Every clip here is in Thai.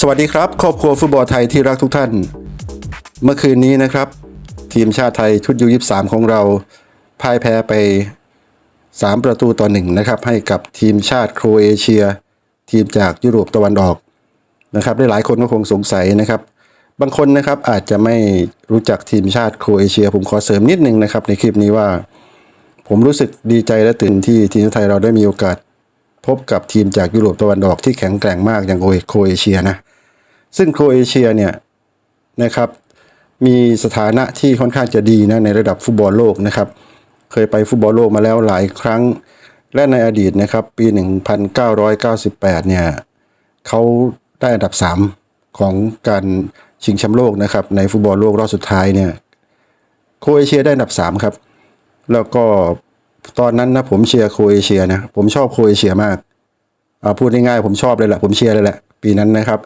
สวัสดีครับครอบครัวฟุตบอลไทยที่รักทุกท่าน เมื่อคืนนี้นะครับ ทีมชาติไทยชุดยู23ของเราพ่ายแพ้ไป 3 ประตูต่อหนึ่งนะครับ ให้กับทีมชาติโครเอเชีย ทีมจากยุโรปตะวันออกนะครับได้หลายคนก็คงสงสัยนะครับ บางคนนะครับอาจจะไม่รู้จักทีมชาติโครเอเชีย ผมขอเสริมนิดนึงนะครับในคลิปนี้ว่า ผมรู้สึกดีใจและตื่นที่ทีมชาติไทยเราได้มีโอกาส พบกับทีมจากยุโรปตะวันออกที่แข็งแกร่งมากอย่างโครเอเชียนะ ซึ่งโครเอเชียเนี่ยนะครับมีสถานะที่ค่อนข้างจะดีนะในระดับฟุตบอลโลกนะครับ เคยไปฟุตบอลโลกมาแล้วหลายครั้ง และในอดีตนะครับปี 1998 เนี่ยเขาได้อันดับ 3 ของการชิงแชมป์โลกนะครับในฟุตบอลโลกรอบสุดท้ายเนี่ยโครเอเชียได้อันดับ 3 ครับ แล้วก็ตอนนั้นนะผมเชียร์โครเอเชียนะผมชอบโครเอเชียมาก พูดง่ายๆผมชอบเลยแหละผมเชียร์เลยแหละปีนั้นนะครับ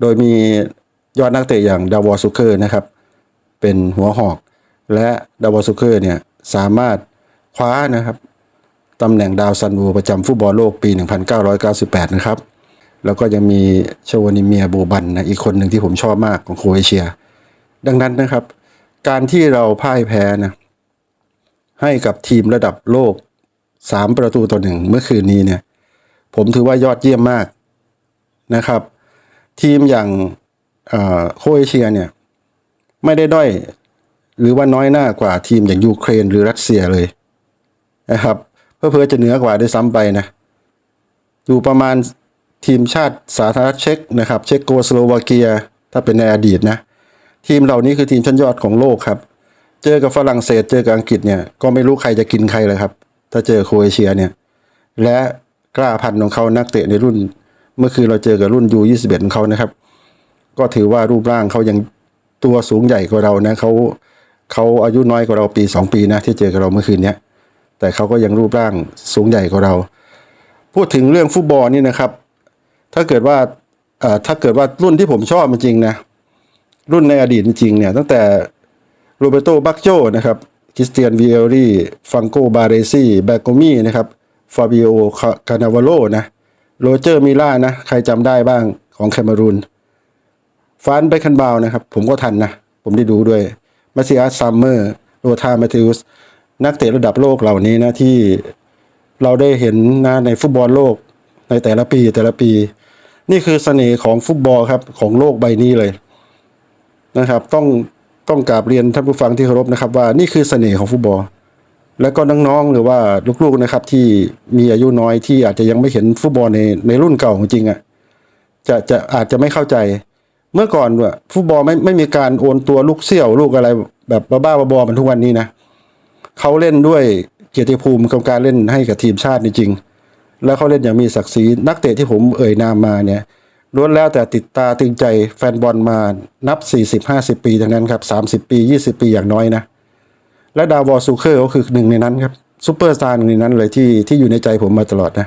โดยมียอดนักเตะอย่างดาวอสุเคอร์นะครับเป็นหัวหอก และดาวอสุเคอร์เนี่ยสามารถคว้านะครับตำแหน่งดาวซันโวประจำฟุตบอลโลกปี 1998 นะครับ แล้วก็ยังมีชวนิเมียโบบันนะอีกคนหนึ่งที่ผมชอบมากของโครเอเชีย ดังนั้นนะครับ การที่เราพ่ายแพ้นะให้กับทีมระดับโลก 3 ประตูต่อหนึ่งเมื่อคืนนี้เนี่ย ผมถือว่ายอดเยี่ยมมากนะครับ ทีมอย่างโคเอเชียเนี่ย ไม่ได้ด้อยหรือว่าน้อยหน้ากว่าทีมอย่างยูเครนหรือรัสเซียเลยนะครับเพื่อๆจะเหนือกว่าด้วยซ้ำไปนะอยู่ประมาณทีมชาติสาธารณรัฐเช็กนะครับ เช็กโกสโลวาเกีย ถ้าเป็นในอดีตนะ ทีมเหล่านี้คือทีมชั้นยอดของโลกครับ เจอกับฝรั่งเศสเจอกับอังกฤษเนี่ยก็ไม่รู้ใครจะกินใครเลยครับ ถ้าเจอโครเอเชียเนี่ย และ กล้าพันธ์ของเขานักเตะในรุ่น เมื่อคืนเราเจอกับรุ่นยู21ของเขานะครับ ก็ถือว่ารูปร่างเขายังตัวสูงใหญ่กว่าเรานะเขาเขาอายุน้อยกว่าเราปี2ปีนะที่เจอกับเราเมื่อคืนเนี้ยแต่เขาก็ยังรูปร่างสูงใหญ่กว่าเรา พูดถึงเรื่องฟุตบอลนี่นะครับ ถ้าเกิดว่าถ้าเกิดว่ารุ่นที่ผมชอบจริงนะรุ่นในอดีตจริงเนี่ยตั้งแต่โรเบโตบักโจนะครับคริสเตียนวีเอรีฟังโกบาเรซี่แบโกมี่นะครับ ฟาบิโอคานาวาโลนะโรเจอร์มิล่านะ ใครจำได้บ้างของแคมารูนฟานเบคันบาวนะครับ ผมก็ทันนะ ผมได้ดูด้วยมาซิอาซัมเมอร์โรธาแมธิวสนักเตะระดับโลกเหล่านี้นะที่เราได้เห็นนะในฟุตบอลโลกในแต่ละปีแต่ละปี นี่คือเสน่ห์ของฟุตบอลครับของโลกใบนี้เลยนะครับ ต้องต้องกราบเรียนท่านผู้ฟังที่เคารพนะครับ ว่านี่คือเสน่ห์ของฟุตบอล และก็น้องๆหรือว่าลูกๆนะครับ ที่มีอายุน้อยที่อาจจะยังไม่เห็นฟุตบอลในในรุ่นเก่าจริงๆอะจะจะอาจจะไม่เข้าใจ เมื่อก่อนว่าฟุตบอลไม่ไม่มีการโอนตัวลูกเสี่ยวลูกอะไร แบบบ้าๆบอๆเหมันทุกวันนี้นะเขาเล่นด้วยเกียรติภูมิกับการเล่นให้กับทีมชาติจริง แล้วเขาเล่นอย่างมีศักดิ์ศรีนักเตะที่ผมเอ่ยนามมาเนี่ยล้วนแล้วแต่ติดตาตึงใจแฟนบอลมานับ 40-50 ปีทั้งนั้นครับ 30 ปี 20 ปีอย่างน้อยนะ และดาวอลซูเคอร์ก็คือหนึ่งในนั้นครับซูเปอร์สตาร์หนึ่งในนั้นเลยที่ที่อยู่ในใจผมมาตลอดนะ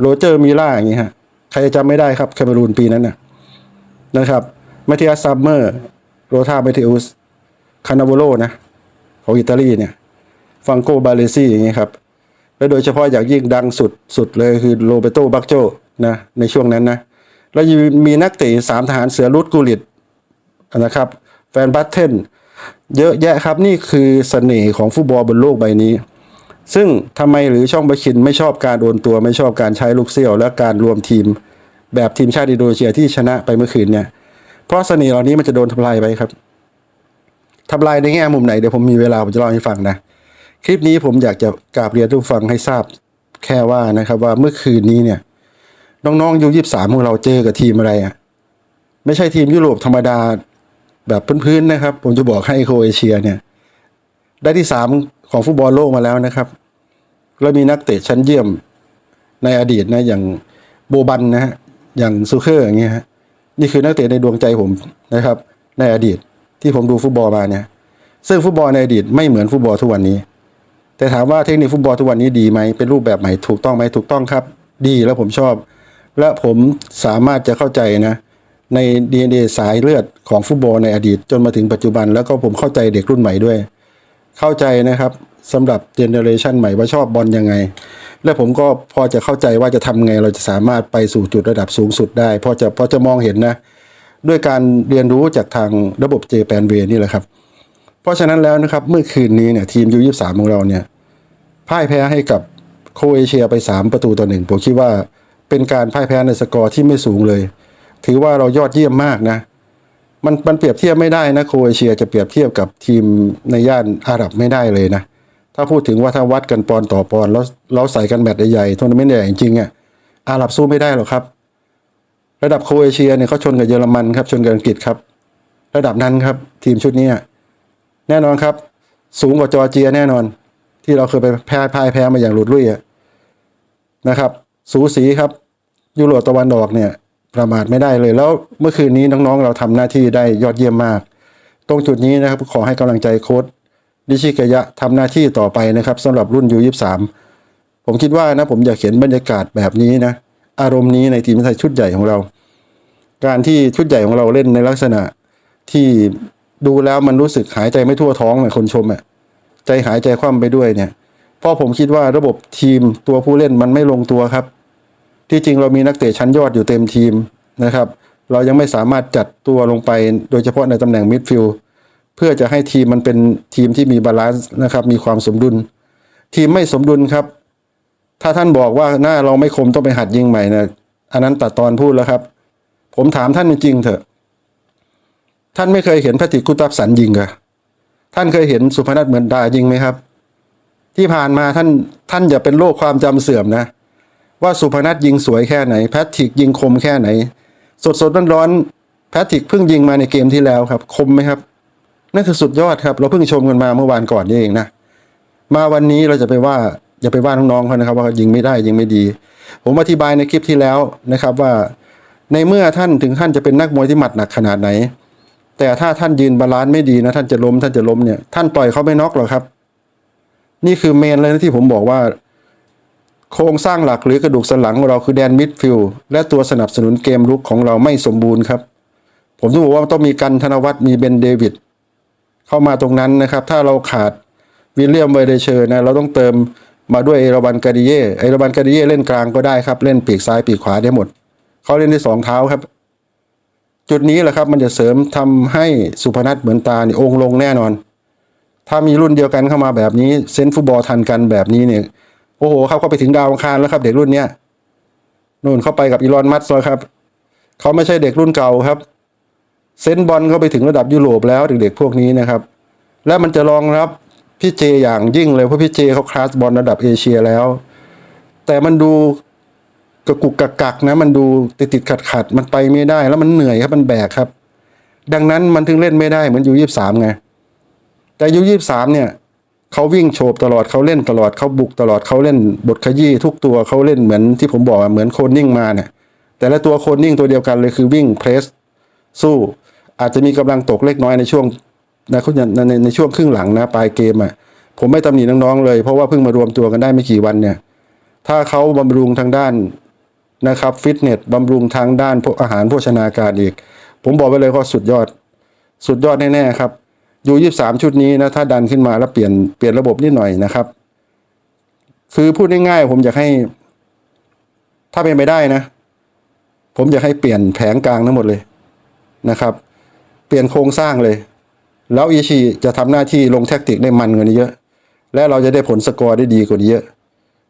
โรเจอร์มิล่าอย่างนี้ฮะใครจะจำไม่ได้ครับแคมารูนปีนั้นนะนะครับมาเทียซัมเมอร์โรธาเมเทอุสคานาวโลนะของอิตาลีเนี่ยฟังโกบาเลซี่อย่างนี้ครับและโดยเฉพาะอย่างยิ่งดังสุดสุดเลยคือโรเบโตบักโจนะในช่วงนั้นนะแล้วมีนักเตะสามทหารเสือรุดกูลิตนะครับแฟนบัตเทน เยอะแยะครับนี่คือเสน่ห์ของฟุตบอลบนโลกใบนี้ ซึ่งทำไมหรือช่องบาคินไม่ชอบการโอนตัวไม่ชอบการใช้ลูกเซี่ยว และการรวมทีม แบบทีมชาติอินโดนีเซียที่ชนะไปเมื่อคืนเนี่ย เพราะเสน่ห์เหล่านี้มันจะโดนทำลายไปครับทำลายในแง่มุมไหนเดี๋ยวผมมีเวลาผมจะเล่าให้ฟังนะ คลิปนี้ผมอยากจะกราบเรียนทุกฟังให้ทราบแค่ว่านะครับว่าเมื่อคืนนี้เนี่ยน้องๆยูยี่สามของเราเจอกับทีมอะไรอะไม่ใช่ทีมยุโรปธรรมดา แบบพื้นๆนะครับ ผมจะบอกให้โครเอเชียเนี่ย ได้ที่สามของฟุตบอลโลกมาแล้วนะครับ แล้วมีนักเตะชั้นเยี่ยมในอดีตนะ อย่างโบบันนะฮะอย่างซูเคอร์อย่างเงี้ยฮะนี่คือนักเตะในดวงใจผมนะครับ ในอดีตที่ผมดูฟุตบอลมาเนี่ย ซึ่งฟุตบอลในอดีตไม่เหมือนฟุตบอลทุกวันนี้ แต่ถามว่าเทคนิคฟุตบอลทุกวันนี้ดีไหมเป็นรูปแบบใหม่ถูกต้องไหมถูกต้องครับ ดีแล้วผมชอบ และผมสามารถจะเข้าใจนะ ใน DNA สายเลือดของฟุตบอลในอดีตจนมาถึงปัจจุบัน แล้วก็ผมเข้าใจเด็กรุ่นใหม่ด้วย เข้าใจนะครับสำหรับเจเนอเรชันใหม่ว่าชอบบอลยังไง และผมก็พอจะเข้าใจว่าจะทำไงเราจะสามารถไปสู่จุดระดับสูงสุดได้ พอจะพอจะมองเห็นนะ ด้วยการเรียนรู้จากทางระบบเจแปนเวนี่แหละครับ เพราะฉะนั้นแล้วนะครับเมื่อคืนนี้เนี่ยทีมยูยี่สามของเราเนี่ยพ่ายแพ้ให้กับโคเอเชียไป 3 ประตูต่อหนึ่งผมคิดว่าเป็นการพ่ายแพ้ในสกอร์ที่ไม่สูงเลย ถือว่าเรายอดเยี่ยมมากนะมันมันเปรียบเทียบไม่ได้นะโครเอเชียจะเปรียบเทียบกับทีมในย่านอาหรับไม่ได้เลยนะ ถ้าพูดถึงว่าถ้าวัดกันปอนต่อปอนแล้วเราใส่กันแมตช์ใหญ่ๆทัวร์นาเมนต์ใหญ่จริงๆอะอาหรับสู้ไม่ได้หรอกครับ ระดับโครเอเชียเนี่ยเขาชนกับเยอรมันครับ ชนกับอังกฤษครับ ระดับนั้นครับ ทีมชุดนี้แน่นอนครับ สูงกว่าจอร์เจียแน่นอน ที่เราเคยไปแพ้พ่ายแพ้มาอย่างหลุดลุ่ยนะครับ สูสีครับ ยุโรปตะวันออกเนี่ย ประมาทไม่ได้เลย แล้วเมื่อคืนนี้น้องๆ เราทำหน้าที่ได้ยอดเยี่ยมมาก ตรงจุดนี้นะครับขอให้กำลังใจโค้ดดิชิกายะทำหน้าที่ต่อไปนะครับสำหรับรุ่นยูยี่สามผมคิดว่านะผมอยากเห็นบรรยากาศแบบนี้นะอารมณ์นี้ในทีมไทยชุดใหญ่ของเรา การที่ชุดใหญ่ของเราเล่นในลักษณะที่ดูแล้วมันรู้สึกหายใจไม่ทั่วท้องเหมือนคนชมอะใจหายใจคว่ำไปด้วยเนี่ยเพราะผมคิดว่าระบบทีมตัวผู้เล่นมันไม่ลงตัวครับ ที่จริงเรามีนักเตะชั้นยอดอยู่เต็มทีมนะครับ เรายังไม่สามารถจัดตัวลงไปโดยเฉพาะในตำแหน่งมิดฟิลด์เพื่อจะให้ทีมมันเป็นทีมที่มีบาลานซ์นะครับมีความสมดุล ทีมไม่สมดุลครับ ถ้าท่านบอกว่าหน้าเราไม่คมต้องไปหัดยิงใหม่นะอันนั้นตัดตอนพูดแล้วครับ ผมถามท่านจริงเถอะ ท่านไม่เคยเห็นแพทริกุตับสันยิงเหรอท่านเคยเห็นสุพนัทเหมือนดายิงไหมครับ ที่ผ่านมาท่านท่านอย่าเป็นโรคความจำเสื่อมนะ ว่าสุพนัทยิงสวยแค่ไหน แพทริกยิงคมแค่ไหน สดสดร้อนร้อนแพทริกเพิ่งยิงมาในเกมที่แล้วครับ คมไหมครับนั่นคือสุดยอดครับ เราเพิ่งชมกันมาเมื่อวานก่อนนี่เองนะมาวันนี้เราจะไปว่าอย่าไปว่าน้องๆเขานะครับ ว่ายิงไม่ได้ยิงไม่ดี ผมอธิบายในคลิปที่แล้วนะครับว่า ในเมื่อท่านถึงท่านจะเป็นนักมวยที่หมัดหนักขนาดไหน แต่ถ้าท่านยืนบาลานซ์ไม่ดีนะท่านจะล้มท่านจะล้มเนี่ยท่านต่อยเขาไม่น็อกหรอกครับ นี่คือเมนเลยนะที่ผมบอกว่า โครงสร้างหลักหรือกระดูกสันหลังของเราคือแดนมิดฟิลด์และตัวสนับสนุนเกมรุกของเราไม่สมบูรณ์ครับ ผมต้องบอกว่าต้องมีกันธนวัฒน์มีเบนเดวิดเข้ามาตรงนั้นนะครับ ถ้าเราขาดวิลเลียมเวเดเชอร์นะเราต้องเติมมาด้วยเอราบันกาดิเย่เอราบันกาดิเย่เล่นกลางก็ได้ครับ เล่นปีกซ้ายปีกขวาได้หมด เขาเล่นได้สองเท้าครับ จุดนี้แหละครับมันจะเสริมทำให้สุพนัทเหมือนตาเนี่ยองลงแน่นอน ถ้ามีรุ่นเดียวกันเข้ามาแบบนี้เซนฟุตบอลทันกันแบบนี้เนี่ย อ้โหเขาเข้าไปถึงดาวอังคารแล้วครับ เด็กรุ่นเนี้ยนู่นเข้าไปกับอีลอนมัสก์แล้วครับเขาไม่ใช่เด็กรุ่นเก่าครับ เซนบอลเขาไปถึงระดับยุโรปแล้วเด็กๆพวกนี้นะครับ และมันจะรองรับพี่เจอย่างยิ่งเลยเพราะพี่เจเขาคลาสบอลระดับเอเชียแล้ว แต่มันดูกระกุกกักกักนะ มันดูติดติดขัดขัดมันไปไม่ได้ แล้วมันเหนื่อยครับมันแบกครับ ดังนั้นมันถึงเล่นไม่ได้เหมือนยูยี่สามไง แต่ยูยี่สามเนี่ย เขาวิ่งโฉบตลอดเขาเล่นตลอดเขาบุกตลอดเขาเล่นบทขยี้ทุกตัวเขาเล่นเหมือนที่ผมบอกอะเหมือนโคนนิ่งมาเนี่ยแต่ละตัวโคนนิ่งตัวเดียวกันเลยคือวิ่งเพรสสู้อาจจะมีกำลังตกเล็กน้อยในช่วงนะในในในช่วงครึ่งหลังนะปลายเกมอะผมไม่ตำหนิน้องๆเลยเพราะว่าเพิ่งมารวมตัวกันได้ไม่กี่วันเนี่ยถ้าเขาบำรุงทางด้านนะครับฟิตเนสบำรุงทางด้านพวกอาหารโภชนาการอีก ผมบอกไปเลยว่าสุดยอด สุดยอดแน่ๆครับ ยูยี่สามชุดนี้นะถ้าดันขึ้นมาแล้วเปลี่ยนเปลี่ยนระบบนิดหน่อยนะครับ คือพูดง่ายๆผมอยากให้ ถ้าเป็นไปได้นะ ผมอยากให้เปลี่ยนแผงกลางทั้งหมดเลยนะครับ เปลี่ยนโครงสร้างเลย แล้วอีชีจะทำหน้าที่ลงแท็กติกได้มันกว่านี้เยอะ และเราจะได้ผลสกอร์ได้ดีกว่านี้เยอะ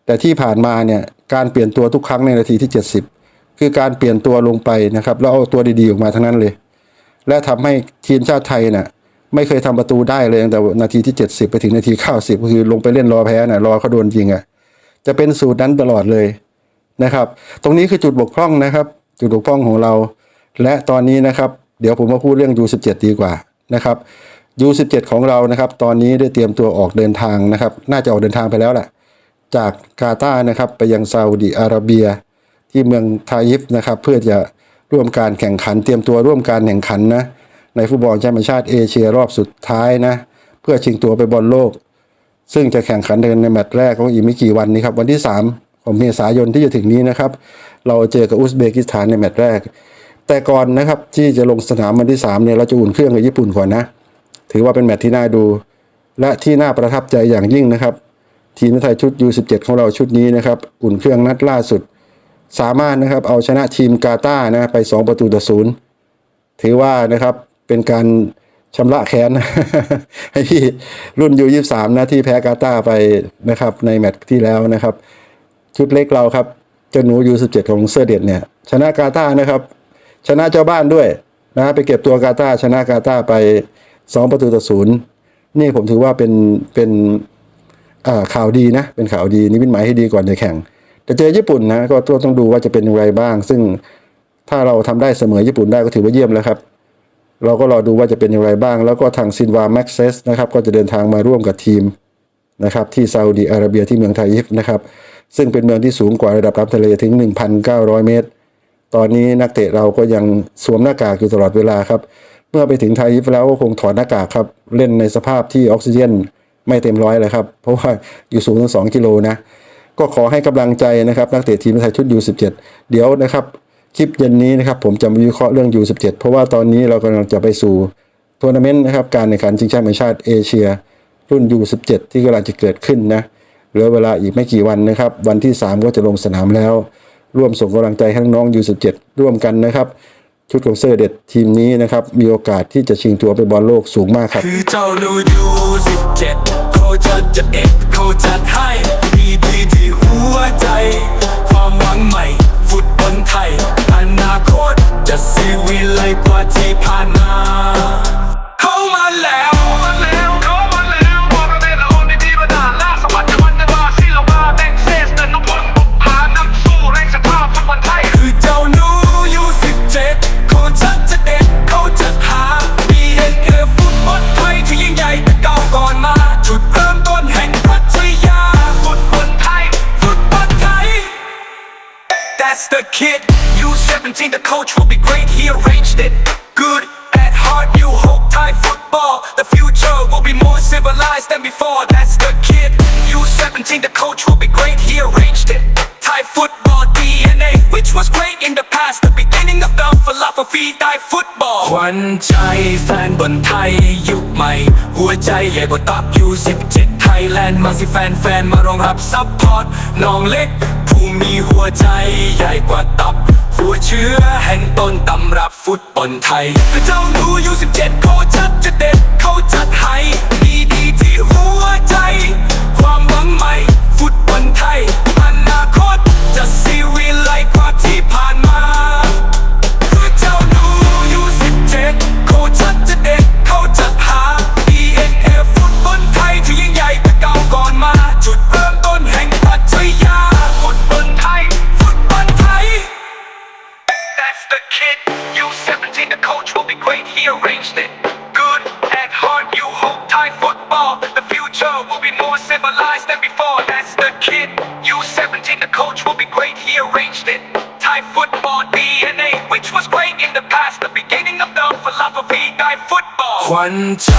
แต่ที่ผ่านมาเนี่ยการเปลี่ยนตัวทุกครั้งในนาทีที่ 70 คือการเปลี่ยนตัวลงไปนะครับ แล้วเอาตัวดีๆออกมาทั้งนั้นเลย และทำให้ทีมชาติไทยน่ะ ไม่เคยทำประตูได้เลยตั้งแต่นาทีที่ 70 ไปถึงนาที90ก็คือลงไปเล่นรอแพ้น่ะรอเขาโดนยิงอะจะเป็นสูตรนั้นตลอดเลยนะครับ ตรงนี้คือจุดบกพร่องนะครับ จุดบกพร่องของเรา และตอนนี้นะครับ เดี๋ยวผมมาพูดเรื่อง U17 ดีกว่านะครับ U17 ของเรานะครับ ตอนนี้ได้เตรียมตัวออกเดินทางนะครับ น่าจะออกเดินทางไปแล้วแหละจากกาตาร์นะครับไปยังซาอุดิอาระเบีย ที่เมืองทายิฟนะครับ เพื่อจะร่วมการแข่งขัน เตรียมตัวร่วมการแข่งขันนะ ในฟุตบอลแชมเปี้ยนชาติเอเชียรอบสุดท้ายนะ เพื่อชิงตัวไปบอลโลก ซึ่งจะแข่งขันกันในแมตช์แรกของอีกไม่กี่วันนี้ครับ วันที่ 3 ของเมษายนที่จะถึงนี้นะครับ เราเจอกับอุซเบกิสถานในแมตช์แรก แต่ก่อนนะครับที่จะลงสนามวันที่3เนี่ยเราจะอุ่นเครื่องกับญี่ปุ่นก่อนนะ ถือว่าเป็นแมตช์ที่น่าดู และที่น่าประทับใจอย่างยิ่งนะครับทีมไทยชุด U17 ของเราชุดนี้นะครับ อุ่นเครื่องนัดล่าสุด สามารถนะครับเอาชนะทีมกาตาร์นะไป 2 ประตูต่อศูนย์ถือว่านะครับ เป็นการชำระแค้นให้ที่รุ่น U23 นะที่แพ้กาตาไปนะครับ ในแมตช์ที่แล้วนะครับ ชุดเล็กเราครับเจ้าหนู U17 ของเสื้อเด็ดเนี่ย ชนะกาตานะครับ ชนะเจ้าบ้านด้วยนะไปเก็บตัวกาตาชนะกาตาร์ไป2ประตูต่อศูนย์นี่ผมถือว่าเป็นเป็นข่าวดีนะ เป็นข่าวดีนิมิตหมายให้ดีก่อนจะแข่งแต่เจอญี่ปุ่นนะก็ต้องต้องดูว่าจะเป็นอย่างไรบ้าง ซึ่งถ้าเราทำได้เสมอญี่ปุ่นได้ก็ถือว่าเยี่ยมแล้วครับ เราก็รอดูว่าจะเป็นอย่างไรบ้าง แล้วก็ทางซินวาแม็กเซสนะครับก็จะเดินทางมาร่วมกับทีมนะครับที่ซาอุดีอาระเบียที่เมืองไทยิฟนะครับซึ่งเป็นเมืองที่สูงกว่าระดับน้ำทะเลถึง 1,900 เมตร ตอนนี้นักเตะเราก็ยังสวมหน้ากากอยู่ตลอดเวลาครับ เมื่อไปถึงไทยแล้วก็คงถอดหน้ากากครับ เล่นในสภาพที่ออกซิเจนไม่เต็มร้อยเลยครับ เพราะว่าอยู่สูงถึง2กิโลนะ ก็ขอให้กำลังใจนะครับนักเตะทีมไทยชุด U17 เดี๋ยวนะครับ คลิปเย็นนี้นะครับผมจะมาวิเคราะห์เรื่อง U17 เพราะว่าตอนนี้เรากำลังจะไปสู่ทัวร์นาเมนต์นะครับการแข่งขันชิงแชมป์แห่งชาติเอเชีย รุ่น U17 ที่กำลังจะเกิดขึ้นนะเหลือเวลาอีกไม่กี่วันนะครับ วันที่ 3 ก็จะลงสนามแล้ว ร่วมส่งกำลังใจให้น้อง U17 ร่วมกันนะครับ ชุดของเซอร์เด็ดทีมนี้นะครับ มีโอกาสที่จะชิงตัวไปบอลโลกสูงมากครับคือเจ้านูยูสิบเขาจะจะเอ็ดเขาจัด That's the kid. U17, the coach will be great. He arranged it. Good at heart, you hope Thai football. The future will be more civilized than before. That's the kid. U17, the coach will be great. He arranged it. Thai football DNA, which was great in the past. The beginning of the philosophy Thai football. ขวัญใจแฟนบอลไทยยุคใหม่ หัวใจใหญ่กว่าตับ U17 ไทยแลนด์มาสิแฟนแฟนๆมารองรับซัพพอร์ตน้องเล็ก ผู้มีหัวใจใหญ่กว่าตับ หัวเชื้อแห่งต้นตำรับฟุตบอลไทยพระเจ้าหนูอยูสิบเจ็ดเขาจัดจะเด็ดเขาจัดให้มีดีที่หัวใจ ความหวังใหม่ ฟุตบอลไทยอนาคต more civilized than before. That's the kid. U17, the coach will be great. He arranged it. Thai football DNA, which was great in the past. The beginning of the philosophy Thai football. ขวัญใจ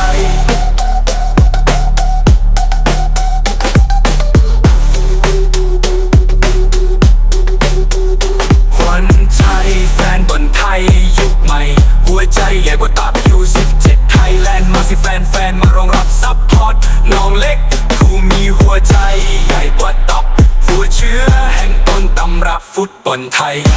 ขวัญใจแฟนบอลไทยยุคใหม่ หัวใจใหญ่กว่าตับยูสิบเจ็ดไทยแลนด์ ให